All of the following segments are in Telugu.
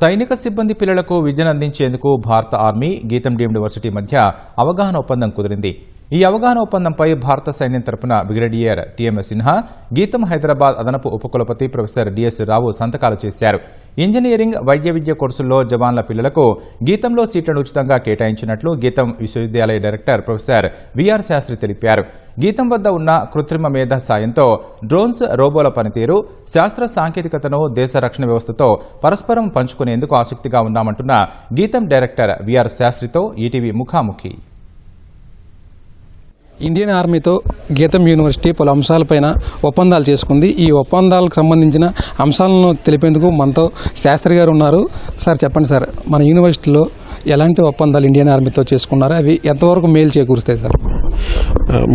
సైనిక సిబ్బంది పిల్లలకు విద్యను అందించేందుకు భారత ఆర్మీ గీతం డీమ్డ్ యూనివర్సిటీ మధ్య అవగాహన ఒప్పందం కుదిరింది. ఈ అవగాహన ఒప్పందంపై భారత సైన్యం తరపున బ్రిగేడియర్ టీఎంఎస్ సిన్హా గీతం హైదరాబాద్ అదనపు ఉపకులపతి ప్రొఫెసర్ డిఎస్ రావు సంతకాలు చేశారు. ఇంజనీరింగ్ వైద్య విద్య కోర్సుల్లో జవాన్ల పిల్లలకు గీతంలో సీట్లను ఉచితంగా కేటాయించినట్లు గీతం విశ్వవిద్యాలయ డైరెక్టర్ ప్రొఫెసర్ విఆర్ శాస్త్రి తెలిపారు. గీతం వద్ద ఉన్న కృత్రిమ మేధ సాయంతో డ్రోన్స్ రోబోల పనితీరు శాస్త్ర సాంకేతికతను దేశ రక్షణ వ్యవస్థతో పరస్పరం పంచుకునేందుకు ఆసక్తిగా ఉన్నామంటున్న గీతం డైరెక్టర్ విఆర్ శాస్త్రితో ఈటీవీ ముఖాముఖి. ఇండియన్ ఆర్మీతో గీతం యూనివర్సిటీ పలు అంశాలపైన ఒప్పందాలు చేసుకుంది. ఈ ఒప్పందాలకు సంబంధించిన అంశాలను తెలిపేందుకు మనతో శాస్త్రి గారు ఉన్నారు. సార్ చెప్పండి సార్ మన యూనివర్సిటీలో ఎలాంటి ఒప్పందాలు ఇండియన్ ఆర్మీతో చేసుకున్నారు అవి ఎంతవరకు మేలు చేకూరుస్తాయి సార్?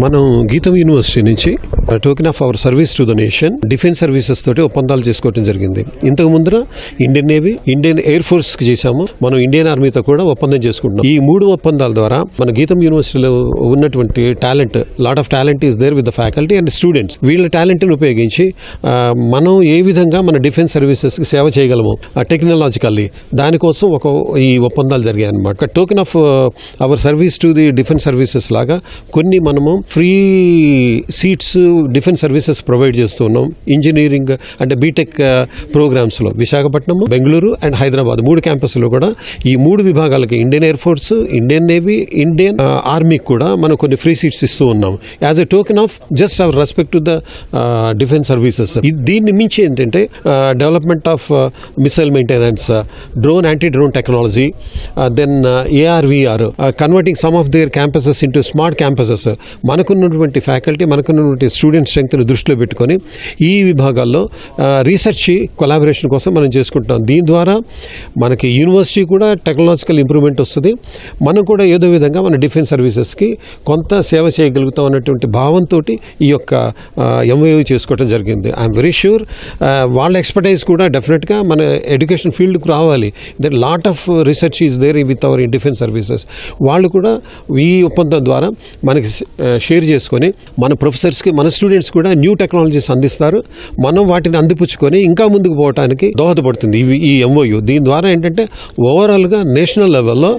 మనం గీతం యూనివర్సిటీ నుంచి token of our service to the nation defence services తోటి ఒప్పందాలు చేసుకోవడం జరిగింది. ఇంతకు ముందర ఇండియన్ నేవీ ఇండియన్ ఎయిర్ ఫోర్స్కి చేశాము. మనం ఇండియన్ ఆర్మీతో కూడా ఒప్పందం చేసుకుంటున్నాం. ఈ మూడు ఒప్పందాల ద్వారా మన గీతం యూనివర్సిటీలో ఉన్నటువంటి talent lot of talent is there with the faculty and students వీళ్ళ టాలెంట్ని ఉపయోగించి మనం ఏ విధంగా మన డిఫెన్స్ సర్వీసెస్కి సేవ చేయగలము టెక్నాలజికల్లీ దానికోసం ఒక ఈ ఒప్పందాలు జరిగాయి అనమాట token of our service to the defence services లాగా కొన్ని మనము free seats defence services provide చేస్తున్నాం. ఇంజనీరింగ్ అంటే బీటెక్ ప్రోగ్రామ్స్లో విశాఖపట్నం బెంగళూరు అండ్ హైదరాబాద్ మూడు క్యాంపస్లో కూడా ఈ మూడు విభాగాలకి Indian Air Force Indian Navy Indian ఆర్మీకి కూడా మనం కొన్ని ఫ్రీ సీట్స్ ఇస్తూ ఉన్నాం. As a token of just our respect to the defence services దీన్ని మించి ఏంటంటే development of missile maintenance drone anti drone technology then AR VR converting some of their campuses into smart campuses మనకున్నటువంటి ఫ్యాకల్టీ మనకున్నటువంటి స్టూడెంట్ స్ట్రెంగ్త్ని దృష్టిలో పెట్టుకొని ఈ విభాగాల్లో రీసెర్చ్ కొలాబరేషన్ కోసం మనం చేసుకుంటున్నాం. దీని ద్వారా మనకి యూనివర్సిటీ కూడా టెక్నాలజికల్ ఇంప్రూవ్మెంట్ వస్తుంది. మనం కూడా ఏదో విధంగా మన డిఫెన్స్ సర్వీసెస్కి కొంత సేవ చేయగలుగుతాం అన్నటువంటి భావంతో ఈ యొక్క ఎంఓయూ చేసుకోవడం జరిగింది. ఐఎమ్ వెరీ ష్యూర్ వాళ్ళ ఎక్స్పర్టైజ్ కూడా డెఫినెట్గా మన ఎడ్యుకేషన్ ఫీల్డ్కి రావాలి. Then lot of research is there with our defence services వాళ్ళు కూడా ఈ ఒప్పందం ద్వారా మనకి షేర్ చేసుకొని మన ప్రొఫెసర్స్కి మన స్టూడెంట్స్ కూడా న్యూ టెక్నాలజీస్ అందిస్తారు. మనం వాటిని అందిపుచ్చుకొని ఇంకా ముందుకు పోవడానికి దోహదపడుతుంది ఇవి ఈ ఎంఓయూ దీని ద్వారా ఏంటంటే ఓవరాల్గా నేషనల్ లెవెల్లో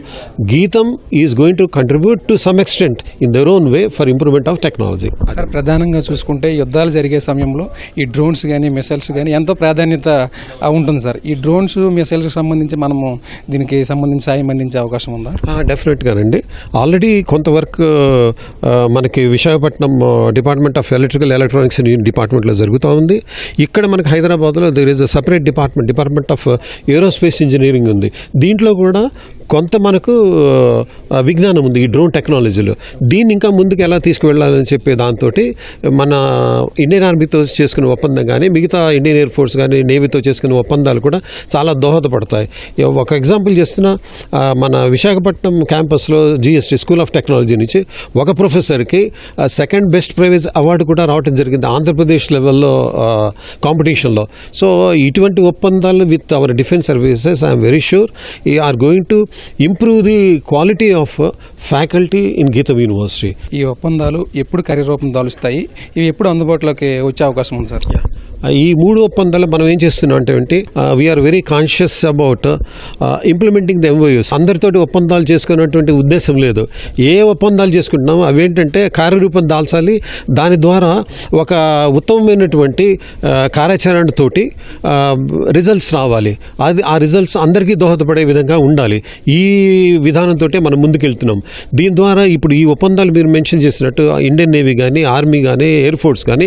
GITAM is going to contribute to some extent in their own way for improvement of technology. Sir ప్రధానంగా చూసుకుంటే యుద్ధాలు జరిగే సమయంలో ఈ డ్రోన్స్ కానీ మిసైల్స్ కానీ ఎంతో ప్రాధాన్యత ఉంటుంది సార్. ఈ డ్రోన్స్ మిసైల్స్కి సంబంధించి మనము దీనికి సంబంధించి సాయం అందించే అవకాశం ఉందా? డెఫినెట్గానండి. ఆల్రెడీ కొంత వర్క్ మనకి Visakhapatnam department of electrical electronics డిపార్ట్మెంట్లో జరుగుతూ ఉంది. ఇక్కడ మనకి హైదరాబాద్లో there is a separate department department of aerospace engineering ఉంది. దీంట్లో కూడా కొంత మనకు విజ్ఞానం ఉంది ఈ డ్రోన్ టెక్నాలజీలో. దీన్ని ఇంకా ముందుకు ఎలా తీసుకువెళ్ళాలని చెప్పే దాంతో మన ఇండియన్ ఆర్మీతో చేసుకున్న ఒప్పందం కానీ మిగతా ఇండియన్ ఎయిర్ ఫోర్స్ కానీ నేవీతో చేసుకునే ఒప్పందాలు కూడా చాలా దోహదపడతాయి. ఒక ఎగ్జాంపుల్ చేస్తున్న మన విశాఖపట్నం క్యాంపస్లో జిఎస్టీ స్కూల్ ఆఫ్ టెక్నాలజీ నుంచి ఒక ప్రొఫెసర్కి సెకండ్ బెస్ట్ ప్రైవేజ్ అవార్డు కూడా రావడం జరిగింది ఆంధ్రప్రదేశ్ లెవెల్లో కాంపిటీషన్లో. సో ఇటువంటి ఒప్పందాలు with our defence services I'm very sure ఈ are going to improve the quality of faculty in GITAM university ఈ ఒప్పందాలు ఎప్పుడు కార్యరూపం దాలుస్తాయి ఇవి ఎప్పుడు అందుబాటులోకి వచ్చే అవకాశం ఉంది సార్? ఈ మూడు ఒప్పందాలు మనం ఏం చేస్తున్నాం అంటే we are very conscious about implementing the MOUs అందరితోటి ఒప్పందాలు చేసుకున్నటువంటి ఉద్దేశం లేదు. ఏ ఒప్పందాలు చేసుకుంటున్నామో అవేంటంటే కార్యరూపం దాల్చాలి. దాని ద్వారా ఒక ఉత్తమమైనటువంటి కార్యాచరణతోటి రిజల్ట్స్ రావాలి. అది ఆ రిజల్ట్స్ అందరికీ దోహదపడే విధంగా ఉండాలి. ఈ విధానంతో మనం ముందుకెళ్తున్నాం. దీని ద్వారా ఇప్పుడు ఈ ఒప్పందాలు మీరు మెన్షన్ చేసినట్టు ఇండియన్ నేవీ కానీ ఆర్మీ కానీ ఎయిర్ ఫోర్స్ కానీ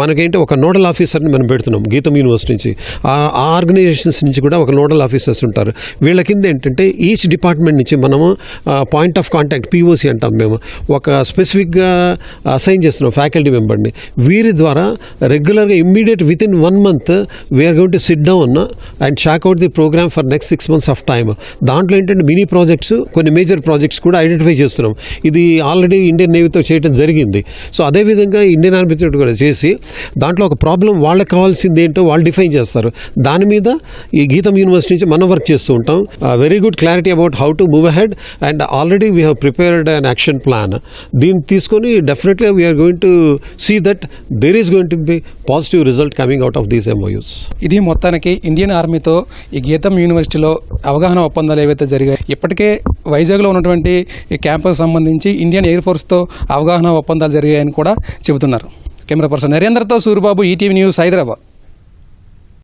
మనకేంటి ఒక నోడల్ ఆఫీసర్ని మనం పెడుతున్నాం గీతం యూనివర్సిటీ నుంచి. ఆ ఆర్గనైజేషన్స్ నుంచి కూడా ఒక నోడల్ ఆఫీసర్స్ ఉంటారు. వీళ్ళ కింద ఏంటంటే ఈచ్ డిపార్ట్మెంట్ నుంచి మనము పాయింట్ ఆఫ్ కాంటాక్ట్ పీఓసి అంటాం మేము. ఒక స్పెసిఫిక్గా అసైన్ చేస్తున్నాం ఫ్యాకల్టీ మెంబర్ని. వీరి ద్వారా రెగ్యులర్గా immediate with in one month we are going to sit down and chalk out the programme for next six months of time దాంట్లో ఏంటంటే అండ్ మినీ ప్రాజెక్ట్స్ కొన్ని మేజర్ ప్రాజెక్ట్స్ కూడా ఐడెంటిఫై చేస్తున్నాం. ఇది ఆల్రెడీ ఇండియన్ నేవీతో చేయడం జరిగింది. సో అదేవిధంగా ఇండియన్ ఆర్మీ తోటి కూడా చేసి దాంట్లో ఒక ప్రాబ్లం వాళ్ళకి కావాల్సింది ఏంటో వాళ్ళు డిఫైన్ చేస్తారు. దాని మీద ఈ గీతం యూనివర్సిటీ నుంచి మనం వర్క్ చేస్తూ ఉంటాం. Very good clarity about how to move ahead and already we have prepared an action plan దీన్ని తీసుకొని definitely we are going to see that there is going to be positive result coming out of these MOUs ఇది మొత్తానికి ఇండియన్ ఆర్మీతో ఈ గీతం యూనివర్సిటీలో అవగాహన ఒప్పందాలు ఏవైతే జరిగాయి ఇప్పటికే వైజాగ్లో ఉన్నటువంటి క్యాంపస్ సంబంధించి ఇండియన్ ఎయిర్ ఫోర్స్తో అవగాహన ఒప్పందాలు జరిగాయని కూడా చెబుతున్నారు. కెమెరా పర్సన్ నరేంద్రతో సూరిబాబు ఈటీవీ న్యూస్ హైదరాబాద్.